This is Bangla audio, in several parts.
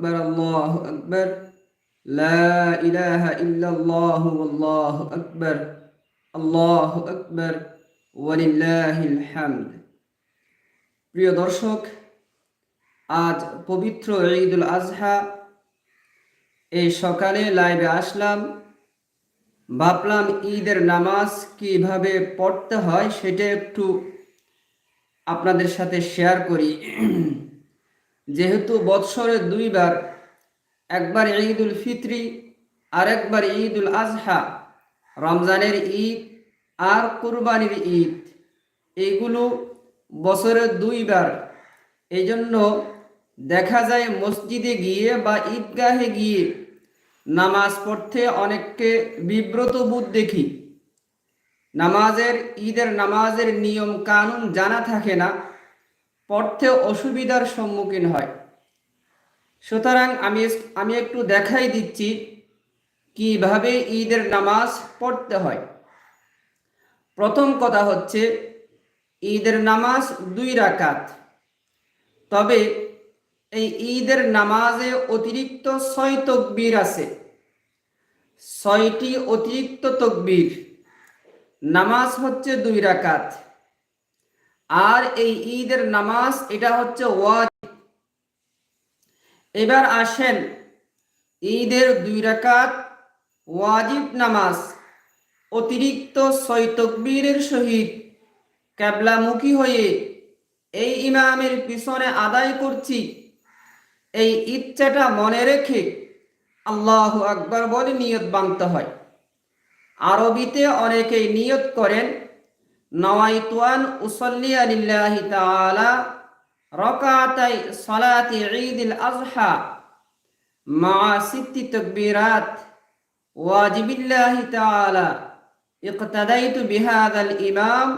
أكبر الله أكبر لا إله إلا الله والله أكبر الله أكبر ولله الحمد প্রিয় দর্শক আজ পবিত্র ঈদুল আজহা এই সকালে লাইভে আসলাম ভাবলাম ঈদের নামাজ কিভাবে পড়তে হয় সেটা একটু আপনাদের সাথে শেয়ার করি যেহেতু বৎসরে দুইবার, একবার ঈদুল ফিতরি আর একবার ঈদুল আজহা, রমজানের ঈদ আর কুরবানির ঈদ এইগুলো বছরে দুইবার। এই জন্য দেখা যায় মসজিদে গিয়ে বা ঈদগাহে গিয়ে নামাজ পড়তে অনেককে বিব্রত বোধ দেখি। নামাজের, ঈদের নামাজের নিয়ম কানুন জানা থাকে না। পড়তে অসুবিধার সম্মুখীন হয়। সুতরাং আমি আমি একটু দেখাই দিচ্ছি কীভাবে ঈদের নামাজ পড়তে হয়। প্রথম কথা হচ্ছে, ঈদের নামাজ দুই রাকাত। তবে এই ঈদের নামাজে অতিরিক্ত ছয় তকবীর আছে। ছয়টি অতিরিক্ত তকবীর। নামাজ হচ্ছে দুই রাকাত। আর এই ঈদের নামাজ, এটা হচ্ছে ওয়াজিব। এবার আসেন ঈদের দুই রাকাত ওয়াজিব নামাজ, অতিরিক্ত ছয় তকবীরের সহিত ক্যাবলামুখী হয়ে এই ইমামের পিছনে আদায় করছি। এই ইচ্ছাটা মনে রেখে আল্লাহ আকবর বলে নিয়ত বাঁধতে হয়। আরবিতে অনেকেই নিয়ত করেন নওয়াইতুয়ান উসল্লি আলিল্লাহি তাআলা রকাতাই সালাতি ঈদুল আজহা মা সিত্তি তাকবীরাত ওয়াজিবিল্লাহি তাআলা اقتديت بهذا الإمام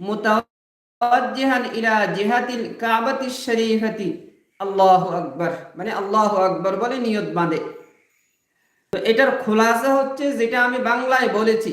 متوجها إلى جهة الكعبة الشريفة الله أكبر মানে আল্লাহ আকবর বলে নিয়ত বাঁধে তো এটার খোলাসা হচ্ছে যেটা আমি বাংলায় বলেছি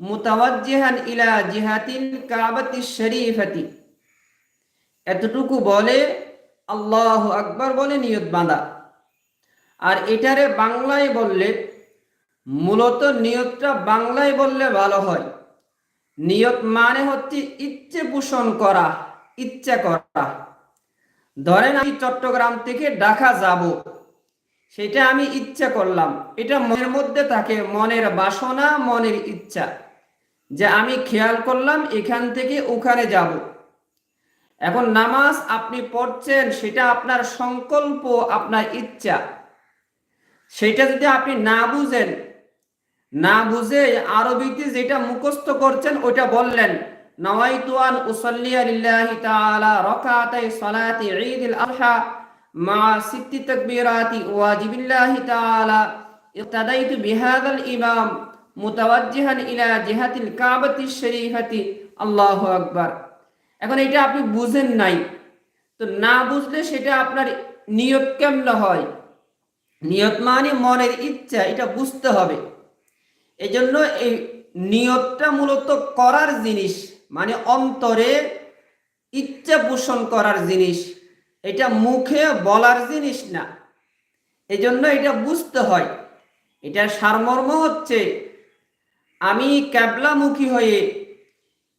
মুতাওয়াজ্জিহান ইলা জিহাতিন কাবাতি শরীফাতি। এতটুকু বলে, আল্লাহ আকবার বলে নিয়ত বাঁধা। আর এটারে বাংলায় বললে, মূলত নিয়তটা বাংলায় বললে ভালো হয়। নিয়ত মানে হচ্ছে ইচ্ছে পোষণ করা, ইচ্ছা করা। ধরেন আমি চট্টগ্রাম থেকে ঢাকা যাব। সেটা আমি ইচ্ছা করলাম। এটা মনের মধ্যে থাকে, মনের বাসনা, মনের ইচ্ছা। যে আমি খেয়াল করলাম, এখান থেকে ওখানে যাব। এখন নামাজ আপনি পড়ছেন, সেটা আপনার সংকল্প, আপনার ইচ্ছা। সেটা যদি আপনি না বুঝেন, না বুঝে আরবিতে যেটা মুখস্থ করছেন ওটা বললেন, নওয়াইতুয়ান উসল্লি লিল্লাহি তাআলা রাকাতাই সালাতি ঈদুল আযহা মা সিত্তি তাকবীরাতি ওয়াজিবিল্লাহি তাআলা ইqtadaytu বিহাদাল ইমাম মুতাওয়াজ্জিহান ইলা জিহাতিল কাবাতি শরীফাতি আল্লাহু আকবার এখন এটা আপনি বুঝেন নাই। তো না বুঝলে সেটা আপনার নিয়ত কেমন হয়? নিয়ত মানে মনের ইচ্ছা, এটা বুঝতে হবে। এই জন্য এই নিয়তটা মূলত করার জিনিস মানে অন্তরে ইচ্ছা পোষণ করার জিনিস। এটা মুখে বলার জিনিস না। এই জন্য এটা বুঝতে হয়। এটা সারমর্ম হচ্ছে, আমি ক্যাবলামুখী হয়ে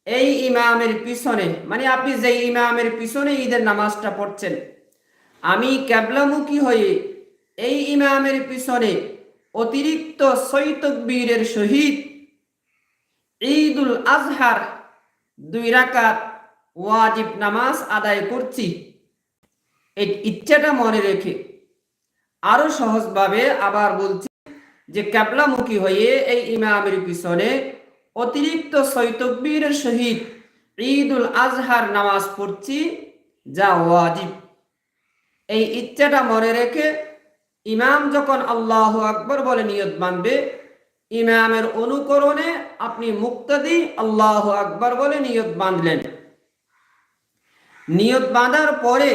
এই ইমামের পিছনে মানে আপনি যে ইমামের পিছনে ঈদের নামাজটা পড়ছেন, আমি ক্যাবলামুখী হয়ে এই ইমামের পিছনে অতিরিক্ত সৈতকবীরের সহিত ঈদুল আজহার দুই রাকাত ওয়াজিব নামাজ আদায় করছি। এই ইচ্ছাটা মনে রেখে আরও সহজভাবে আবার বলছি যে ক্যাবলামুখী হয়ে এই ইমামের পিছনে অতিরিক্ত সৈতকবীরের সহিত ঈদুল আজহার নামাজ পড়ছি, যা ওয়াজিব। এই ইচ্ছাটা মনে রেখে ইমাম যখন আল্লাহ আকবর বলে নিয়ত বাঁধবে ইমামের অনুকরণে আপনি মুক্তাদি আল্লাহ আকবর বলে নিয়ত বাঁধলেন। নিয়ত বাঁধার পরে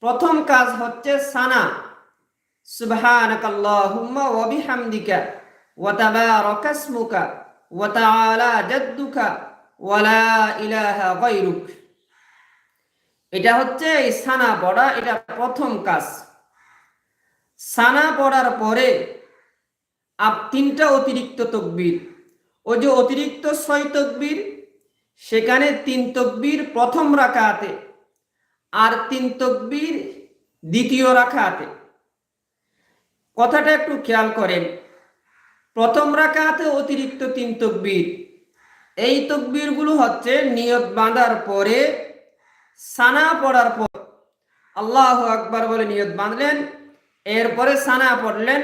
প্রথম কাজ হচ্ছে সানা। সুবহানাকাল্লাহুম্মা ওয়া বিহামদিকা ওয়া তাবারাকা ইসমুকা ওয়া তাআলা জাদ্দুকা ওয়া লা ইলাহা গায়রুক। এটা হচ্ছে এই সানা পড়া, এটা প্রথম কাজ। সানা পড়ার পরে আপ তিনটা অতিরিক্ত তকবীর। ওই যে অতিরিক্ত ছয় তকবীর, সেখানে তিন তকবীর প্রথম রাকাতে আর তিন তকবির দ্বিতীয় রাকাতে। কথাটা একটু খেয়াল করেন। প্রথম রাকাতে অতিরিক্ত তিন তকবির। এই তকবীরগুলো হচ্ছে নিয়ত বাঁধার পরে, সানা পড়ার পর। আল্লাহ আকবার বলে নিয়ত বাঁধলেন, এরপরে সানা পড়লেন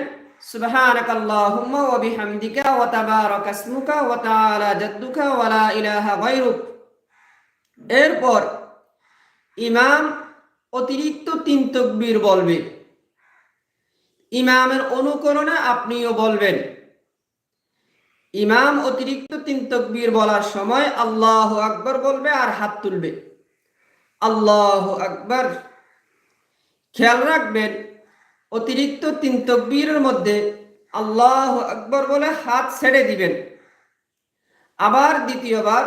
এরপর ইমাম অতিরিক্ত তিন তকবীর বলবে ইমামের অনুকরণে আপনিও বলবেন। ইমাম অতিরিক্ত তিন তকবীর বলার সময় আল্লাহ আকবর বলবে আর হাত তুলবে। আল্লাহ আকবর। খেয়াল রাখবেন, অতিরিক্ত তিন তকবীরের মধ্যে আল্লাহ আকবর বলে হাত ছেড়ে দিবেন। আবার দ্বিতীয়বার,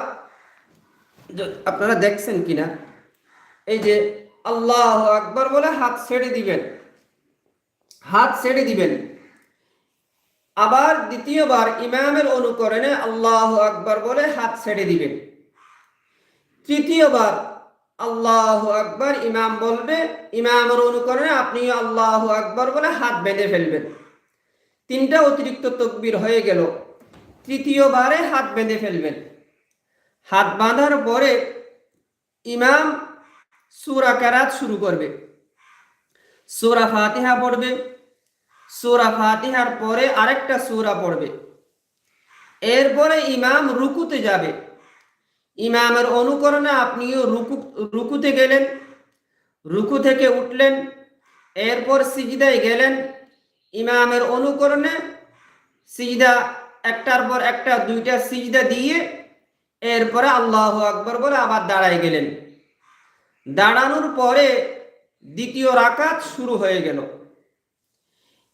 আপনারা দেখছেন কিনা? এই যে আল্লাহ আকবর বলে হাত ছেড়ে দিবেন। হাত ছেড়ে দিবেন। আবার দ্বিতীয়বার ইমামের অনুকরণে আল্লাহ আকবর বলে হাত ছেড়ে দিবেন। তৃতীয়বার আল্লাহ আকবর ইমাম বলবে, ইমামের অনুকরণে আপনি আল্লাহ আকবর বলে হাত বেঁধে ফেলবেন। তিনটা অতিরিক্ত তকবির হয়ে গেল। তৃতীয়বারে হাত বেঁধে ফেলবেন। হাত বাঁধার পরে ইমাম সুরা কারাত শুরু করবে। সুরা ফাতিহা পড়বে। সুরা ফাতিহার পরে আরেকটা সুরা পড়বে। এরপরে ইমাম রুকুতে যাবে। ইমামের অনুকরণে আপনিও রুকু রুকুতে গেলেন। রুকু থেকে উঠলেন। এরপর সিজদায় গেলেন। ইমামের অনুকরণে সিজদা একটার পর একটা, দুইটা সিজদা দিয়ে এরপরে আল্লাহ আকবর বলে আবার দাঁড়ায় গেলেন। দাঁড়ানোর পরে দ্বিতীয় রাকাত শুরু হয়ে গেল।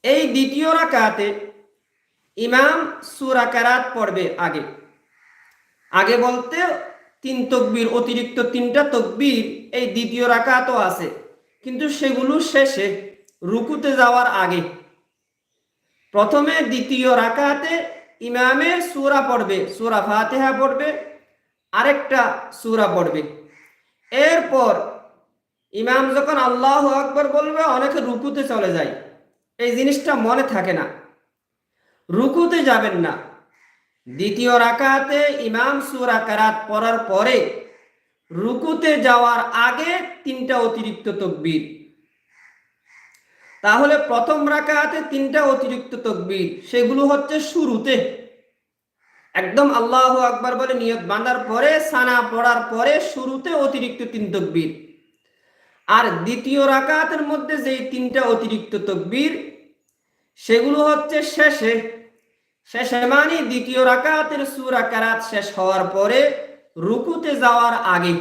এই দ্বিতীয় রাকাতে ইমাম সুরা কারাত পড়বে আগে। আগে বলতে তিন তকবির, অতিরিক্ত তিনটা তকবির এই দ্বিতীয় রাকাতও আছে। কিন্তু সেগুলো শেষে রুকুতে যাওয়ার আগে। প্রথমে দ্বিতীয় রাকাতে ইমামে সুরা পড়বে, সুরা ফাতেহা পড়বে, আরেকটা সুরা পড়বে। এরপর ইমাম যখন আল্লাহ আকবর বলবে, অনেকে রুকুতে চলে যায়। এই জিনিসটা মনে থাকে না। রুকুতে যাবেন না। দ্বিতীয় রাকাতে ইমাম সুরা কারাত পড়ার পরে রুকুতে যাওয়ার আগে তিনটা অতিরিক্ত তকবীর। তাহলে প্রথম রাকাতে তিনটা অতিরিক্ত তকবীর, সেগুলো হচ্ছে শুরুতে। একদম আল্লাহ আকবার বলে নিয়ত বাঁধার পরে, সানা পড়ার পরে শুরুতে অতিরিক্ত তিন তকবীর। আর দ্বিতীয় রাকাতের মধ্যে যেই তিনটা অতিরিক্ত তকবীর, সেগুলো হচ্ছে শেষে। শেষে মানে দ্বিতীয় রাকাতের সুরা কারাত শেষ হওয়ার পরে রুকুতে যাওয়ার আগে।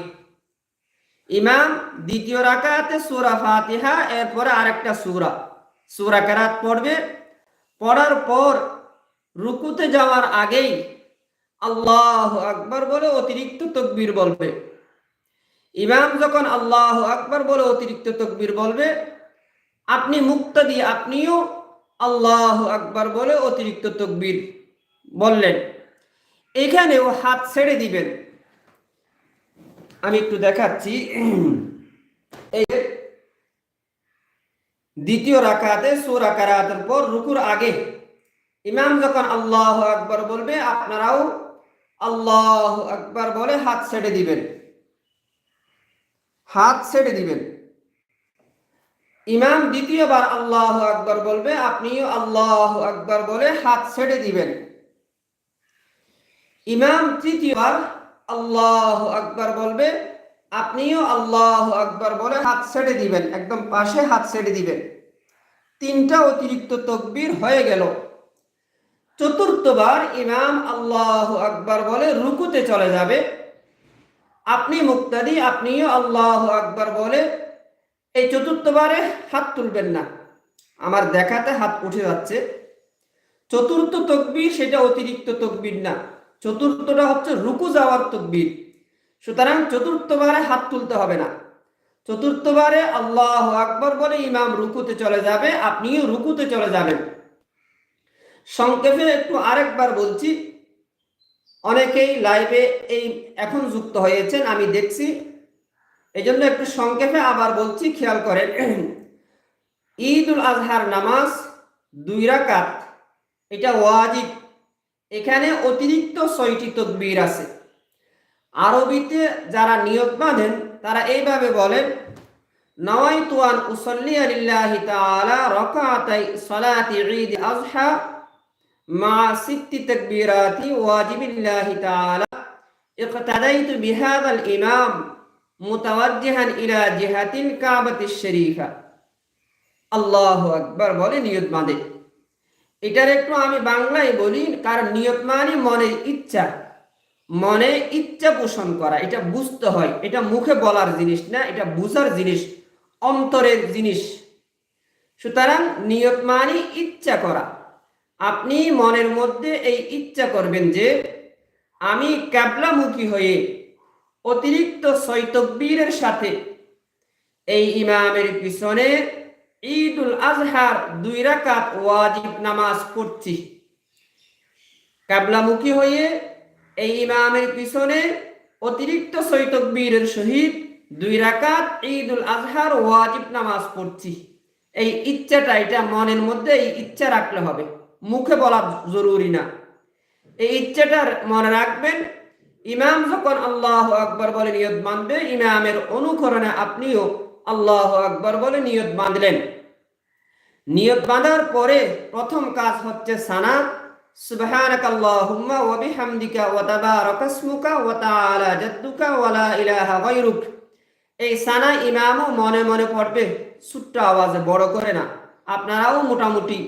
ইমাম দ্বিতীয় রাকাতে সুরা ফাতিহা, এরপরে আরেকটা সুরা। সুরা কারাত পড়বে। পড়ার পর রুকুতে যাওয়ার আগেই আল্লাহ আকবর বলে অতিরিক্ত তকবীর বলবে। ইমাম যখন আল্লাহ আকবর বলে অতিরিক্ত তকবীর বলবে, আপনি মুক্তা দিয়ে আপনিও আল্লাহ আকবার বলে অতিরিক্ত তকবির বললেন। এখানেও হাত ছেড়ে দিবেন। আমি একটু দেখাচ্ছি। এই দ্বিতীয় রাকাতে, সুরা কারাতের পর রুকুর আগে ইমাম যখন আল্লাহ আকবর বলবে, আপনারাও আল্লাহ আকবার বলে, হাত ছেড়ে দিবেন। হাত ছেড়ে দিবেন। ইমাম দ্বিতীয়বার আল্লাহ আকবর বলবে, আপনিও আল্লাহ আকবর বলে হাত ছেড়ে দিবেন। ইমাম তৃতীয়বার আল্লাহ আকবর বলবে, আপনিও আল্লাহ আকবর বলে হাত ছেড়ে দিবেন। একদম পাশে হাত ছেড়ে দিবেন। তিনটা অতিরিক্ত তকবির হয়ে গেল। চতুর্থবার ইমাম আল্লাহ আকবার বলে রুকুতে চলে যাবে। আপনি মুক্তাদি, আপনিও আল্লাহ আকবার বলে এই চতুর্থবারে হাত তুলবেন না। আমার দেখাতে হাত উঠে যাচ্ছে। চতুর্থ তকবির সেটা অতিরিক্ত তকবির না। চতুর্থটা হচ্ছে রুকু যাওয়ার তকবির। সুতরাং চতুর্থবারে হাত তুলতে হবে না। চতুর্থবারে আল্লাহ আকবর বলে ইমাম রুকুতে চলে যাবে, আপনিও রুকুতে চলে যাবেন। সংক্ষেপে একটু আরেকবার বলছি। অনেকেই লাইভে এই এখন যুক্ত হয়েছেন, আমি দেখছি। এই জন্য একটু সংক্ষেপে আবার বলছি, খেয়াল করেন। ঈদ উল আজহার নামাজ দুই রাকাত, এটা ওয়াজিব। এখানে অতিরিক্ত ছয়টি তকবীর আছে। আরবিতে যারা নিয়ত বাঁধেন, তারা এইভাবে বলেন নওয়াইতু আন উসাল্লি লিল্লাহি তাআলা রাকাতাই সালাতি ঈদ আজহা মা সিত্তি তাকবীরাতি ওয়াজিবিল্লাহি তাআলা اقتديت بهذا الإمام متوجها إلى جهة الكعبة الشريفة আল্লাহ আকবার বলে নিয়ত বাঁধে এটার একটু আমি বাংলায় বলি কারণ নিয়ত মানে মনের ইচ্ছা মনে ইচ্ছা পোষণ করা এটা বুঝতে হয় এটা মুখে বলার জিনিস না এটা বুঝার জিনিস অন্তরের জিনিস সুতরাং নিয়ত মানে ইচ্ছা করা আপনি মনের মধ্যে এই ইচ্ছা করবেন যে আমি ক্যাবলামুখী হয়ে অতিরিক্ত সৈতব্বীরের সাথে এই ইমামের পিছনে ঈদুল আজহার দুই রাকাত ওয়াজিব নামাজ পড়ছি। কাবলামুখী হয়ে এই ইমামের পিছনে অতিরিক্ত সৈতকবীরের সহিত দুই রাকাত ঈদুল আজহার ওয়াজিব নামাজ পড়ছি। এই ইচ্ছাটা, এটা মনের মধ্যে এই ইচ্ছা রাখলে হবে। মুখে বলা জরুরি না। এই ইচ্ছাটার মনে রাখবেন, ইমাম যখন আল্লাহ আকবর বলে নিয়ত বাঁধবে, ইমামের অনুকরণে আপনিও আল্লাহ আকবর বলে নিয়ত বাঁধলেন। নিয়ত বাঁধার পরে প্রথম কাজ হচ্ছে সানা। ওয়া তাবারাকা ইসমুকা ওয়া তাআলা জাদ্দুকা ওয়া লা ইলাহা গায়রুক। এই সানা ইমামও মনে মনে পড়বে ছোট্ট আওয়াজে বড় করে না। আপনারাও মোটামুটি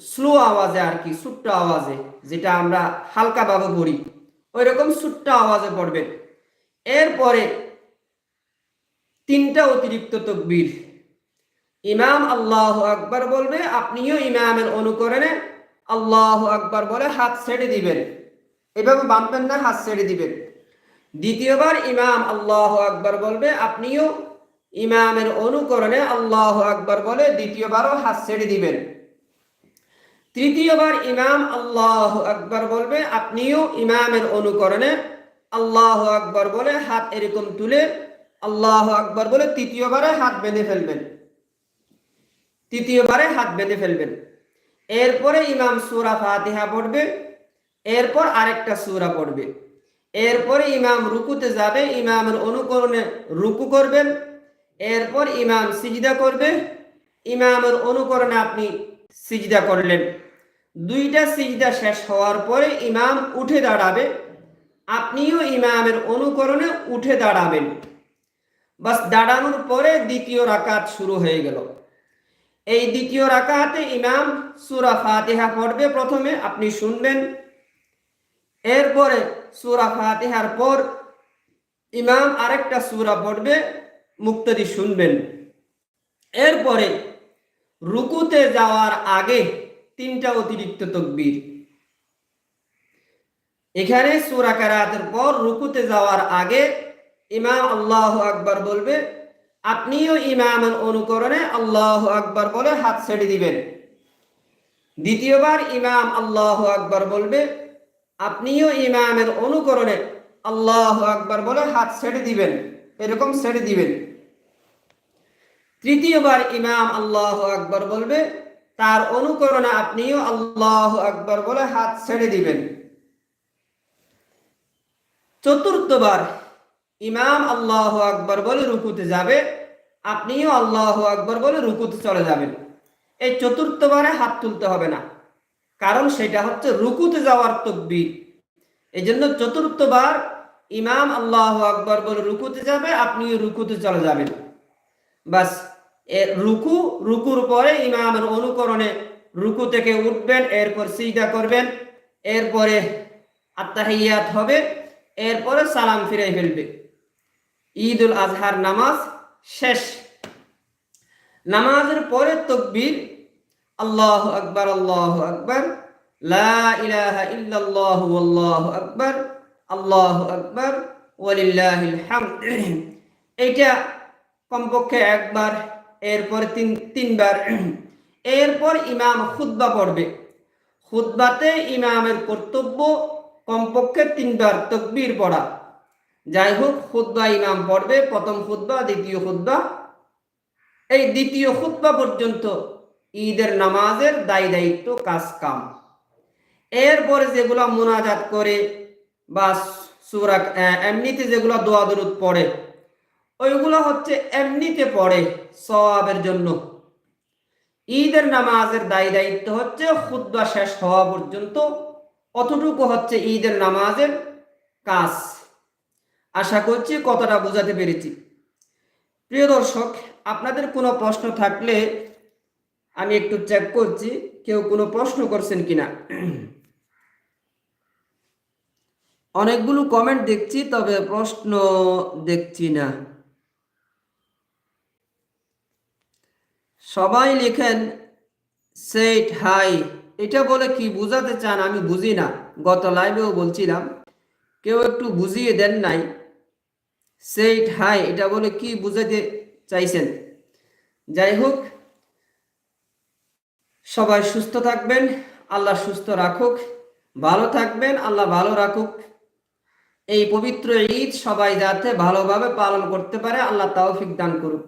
স্লো আওয়াজে আর কি ছোট্ট আওয়াজে, যেটা আমরা হালকাভাবে পড়ি। ওই রকম ছোট্ট আওয়াজে পড়বেন। এরপরে তিনটা অতিরিক্ত তকবীর। ইমাম আল্লাহ আকবার বলবে, আপনিও ইমামের অনুকরণে আল্লাহ আকবার বলে হাত ছেড়ে দিবেন। এভাবে বাঁধবেন না, হাত ছেড়ে দিবেন। দ্বিতীয়বার ইমাম আল্লাহ আকবার বলবে, আপনিও ইমামের অনুকরণে আল্লাহ আকবার বলে দ্বিতীয়বারও হাত ছেড়ে দিবেন। তৃতীয়বার ইমাম আল্লাহ আকবার বলবে, আপনিও ইমামের অনুকরণে আল্লাহ আকবার বলে হাত এরকম তুলে আল্লাহ আকবার বলে তৃতীয়বারে হাত বেঁধে ফেলবেন। তৃতীয়বারে হাত বেঁধে ফেলবেন। এরপরে ইমাম সুরা ফাতিহা পড়বে, এরপর আরেকটা সুরা পড়বে। এরপরে ইমাম রুকুতে যাবে, ইমামের অনুকরণে রুকু করবেন। এরপর ইমাম সিজদা করবে। ইমামের অনুকরণে আপনি সিজদা করলেন। দুইটা সিজদা শেষ হওয়ার পরে ইমাম উঠে দাঁড়াবে। আপনিও ইমামের অনুকরণে উঠে দাঁড়াবেন। বাস দাঁড়ানোর পরে দ্বিতীয় রাকাত শুরু হয়ে গেল। এই দ্বিতীয় রাকাতে ইমাম সুরা ফাতিহা পড়বে প্রথমে, আপনি শুনবেন। এরপরে সুরা ফাতিহার পর ইমাম আরেকটা সুরা পড়বে, মুক্তদি শুনবেন। এরপরে রুকুতে যাওয়ার আগে তিনটা অতিরিক্ত তকবীর। এখানে সুরা কারাতের পর রুকুতে যাওয়ার আগে ইমাম আল্লাহ আকবার বলবে, আপনিও ইমামের অনুকরণে আল্লাহ আকবার বলে হাত ছেড়ে দিবেন। দ্বিতীয়বার ইমাম আল্লাহ আকবার বলবে, আপনিও ইমামের অনুকরণে আল্লাহ আকবার বলে হাত ছেড়ে দিবেন। এরকম ছেড়ে দিবেন। তৃতীয়বার ইমাম আল্লাহ আকবর বলবে, তার অনুকরণে আপনিও আল্লাহ আকবর বলে হাত ছেড়ে দিবেন। চতুর্থবার ইমাম আল্লাহ আকবর বলে রুকুতে যাবে, আপনিও আল্লাহ আকবর বলে রুকুতে চলে যাবেন। এই চতুর্থবারে হাত তুলতে হবে না, কারণ সেটা হচ্ছে রুকুতে যাওয়ার তকবির। এই জন্য চতুর্থবার ইমাম আল্লাহ আকবর বলে রুকুতে যাবে, আপনিও রুকুতে চলে যাবেন। বাস রুকু, রুকুর পরে ইমামের অনুকরণে রুকু থেকে উঠবেন, এরপর সিজদা করবেন, এরপরে আত্মাহিয়াত হবে, এরপরে সালাম ফিরে ফেলবে। ঈদ উল আজহার নামাজ শেষ। নামাজের পরে তকবীর, আল্লাহ আকবার আল্লাহ আকবার আল্লাহু আকবার আল্লাহু আকবার, ওয়ালিল্লাহিল এইটা কমপক্ষে একবার, এরপর তিন, তিনবার। এরপর ইমাম খুতবা পড়বে। খুতবাতে ইমামের কর্তব্য কমপক্ষে তিনবার তকবির পড়া। যাই হোক খুতবা ইমাম পড়বে, প্রথম খুতবা, দ্বিতীয় খুতবা। এই দ্বিতীয় খুতবা পর্যন্ত ঈদের নামাজের দায়ী দায়িত্ব কাজ কাম এরপরে যেগুলো মোনাজাত করে বা সুরা এমনিতে যেগুলো দোয়া দরুদ পড়ে ওইগুলো হচ্ছে এমনিতে পড়ে সওয়াবের জন্য। ঈদের নামাজের দায়ী দায়িত্ব হচ্ছে খুদ্া শেষ হওয়া পর্যন্ত অতটুকু হচ্ছে ঈদের নামাজের কাজ। আশা করছি কতটা বোঝাতে পেরেছি। প্রিয় দর্শক, আপনাদের কোনো প্রশ্ন থাকলে আমি একটু চেক করছি, কেউ কোনো প্রশ্ন করছেন কিনা? অনেকগুলো কমেন্ট দেখছি, তবে প্রশ্ন দেখছি না। সবাই লিখেন সেট হাই এটা বলে কি বুঝাতে চান আমি বুঝি না। গত লাইভেও বলছিলাম, কেউ একটু বুঝিয়ে দেন নাই। সেট হাই এটা বলে কি বুঝাতে চাইছেন? যাই হোক, সবাই সুস্থ থাকবেন, আল্লাহ সুস্থ রাখুক, ভালো থাকবেন, আল্লাহ ভালো রাখুক। এই পবিত্র ঈদ সবাই যাতে ভালোভাবে পালন করতে পারে, আল্লাহ তাওফিক দান করুক।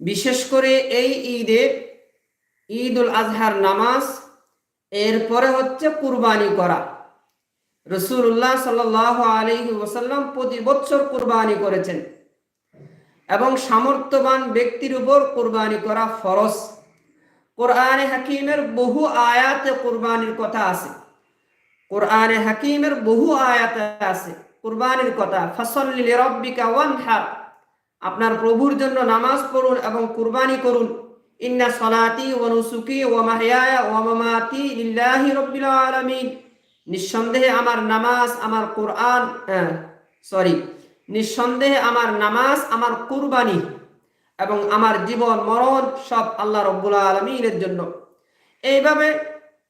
বিশেষ করে এই ঈদে ঈদ উল আজহার নামাজ, এরপরে হচ্ছে কুরবানি করা। রসুল্লাহ সাল আলী ওসাল্লাম প্রতি বছর কুরবানি করেছেন এবং সামর্থ্যবান ব্যক্তির উপর কুরবানি করা ফরজ। কোরআনে হাকিমের বহু আয়াতে কুরবানির কথা আছে। কোরআনে হাকিমের বহু আয়াতে আছে কুরবানির কথা। ফসল্লি রব্বিকা ওয়ানহার। আপনার প্রভুর জন্য নামাজ পড়ুন এবং কুরবানি করুন। ইন্না সলাতি ও নুসুকি ও মাহিয়ায়া ও মামাতি লিল্লাহি রব্বিল আলামিন। নিঃসন্দেহে আমার নামাজ, আমার কোরআন সরি, নিঃসন্দেহে আমার নামাজ, আমার কুরবানি এবং আমার জীবন, মরণ সব আল্লাহ রব্বুল আলমিনের জন্য। এইভাবে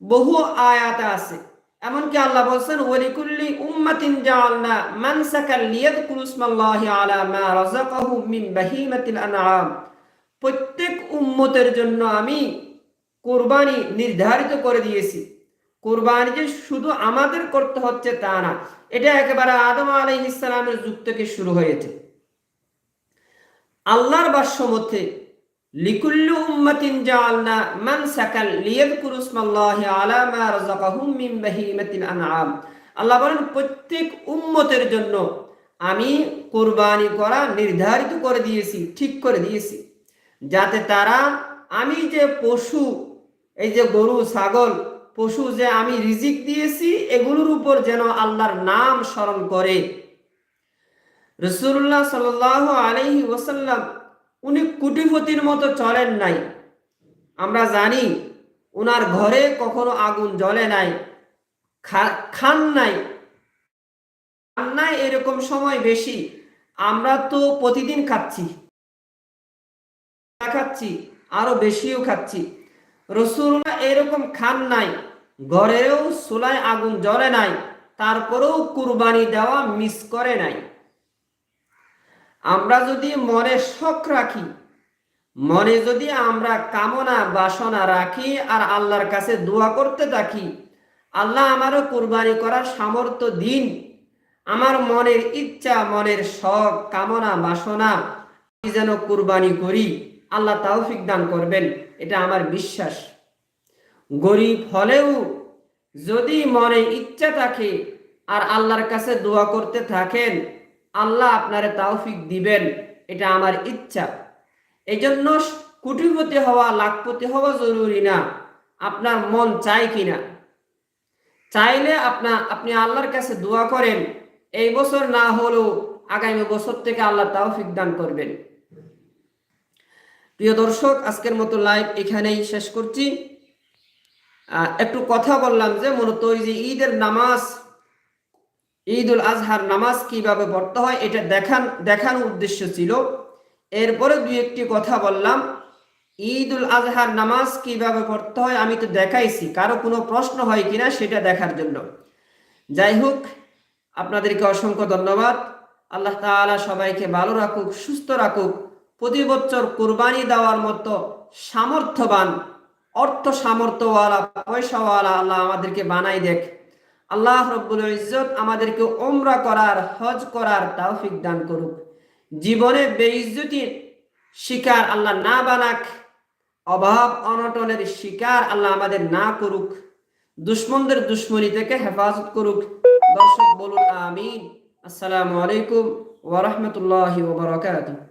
বহু আয়াত আছে। এমনকি আল্লাহ বলছেন, ওয়ালিকুল্লি উম্মাতিন জাআলনা মানসাকাল লিয়াযকুরু আলা মা রাযাকাহু মিন বাহিমাতিল আনআম। প্রত্যেক উম্মতের জন্য আমি কোরবানি নির্ধারিত করে দিয়েছি। কোরবানি যে শুধু আমাদের করতে হচ্ছে তা না, এটা একেবারে আদম আলাইহিস ইসলামের যুগ থেকে শুরু হয়েছে। আল্লাহর বাস্য মধ্যে লিকুল্লু উম্মাতিন জাআলনা মানসাকাল লিয়াযকুরু ইসমাল্লাহি আলা মা রাযাকাহুম মিন বাহিমাতিল আনআম। আল্লাহ বলেন, প্রত্যেক উম্মতের জন্য আমি কোরবানি করা নির্ধারিত করে দিয়েছি, ঠিক করে দিয়েছি। যাতে তারা, আমি যে পশু, এই যে গরু, ছাগল, পশু যে আমি রিজিক দিয়েছি, এগুলোর উপর যেন আল্লাহর নাম স্মরণ করে। রসুল্লাহ সাল আলহি ওসাল্লাম উনি কুটিপতির মতো চলেন নাই। আমরা জানি উনার ঘরে কখনো আগুন জ্বলে নাই খান নাই। খান এরকম সময় বেশি। আমরা তো প্রতিদিন খাচ্ছি। খাচ্ছি, আরও বেশিও খাচ্ছি। রসুল্লাহ এরকম খান নাই। ঘরেও চুলায় আগুন জ্বলে নাই, তারপরেও কুরবানি দেওয়া মিস করে নাই। আমরা যদি মনে শখ রাখি, মনে যদি আমরা কামনা, বাসনা রাখি আর আল্লাহর কাছে দোয়া করতে থাকি, আল্লাহ আমারও কুরবানি করার সামর্থ্য দিন। আমার মনের ইচ্ছা, মনের শখ কামনা, বাসনা যেন কুরবানি করি, আল্লাহ তাওফিক দান করবেন, এটা আমার বিশ্বাস। গরিব হলেও যদি মনে ইচ্ছা থাকে আর আল্লাহর কাছে দোয়া করতে থাকেন আল্লাহ আপনারে তাওফিক দিবেন, এটা আমার ইচ্ছা। এই জন্য কুটিপতি হওয়া, লাখপতি হওয়া জরুরি না, আপনার মন চাই কিনা। চাইলে আপনা আপনি আল্লাহর কাছে দোয়া করেন, এই বছর না হলেও আগামী বছর থেকে আল্লাহ তাওফিক দান করবেন। প্রিয় দর্শক, আজকের মতো লাইভ এখানেই শেষ করছি। একটু কথা বললাম যে মূলত ওই যে ঈদের নামাজ ঈদ উল আজহার নামাজ কীভাবে পড়তে হয়, এটা দেখান দেখানোর উদ্দেশ্য ছিল। এরপরে দুই একটি কথা বললাম ঈদ উল আজহার নামাজ কীভাবে পড়তে হয় আমি তো দেখাইছি, কারও কোনো প্রশ্ন হয় কিনা সেটা দেখার জন্য। যাই হোক, আপনাদেরকে অসংখ্য ধন্যবাদ। আল্লাহ তাআলা সবাইকে ভালো রাখুক, সুস্থ রাখুক, প্রতি বছর কোরবানি দেওয়ার মতো সামর্থ্যবান, অর্থ সামর্থ্যওয়ালা, পয়সাওয়ালা আল্লাহ আমাদেরকে বানাই দেখ। আল্লাহ রব্বুল ইজ্জত আমাদেরকে ওমরা করার, হজ করার তৌফিক দান করুক। জীবনে বেইজ্জতির শিকার আল্লাহ না বানাক, অভাব অনটনের শিকার আল্লাহ আমাদের না করুক। দুশ্মনদের দুশ্মনী থেকে হেফাজত করুক। দর্শক, বলুন আমিন। আসসালামু আলাইকুম ওয়া বারাকাতুহু।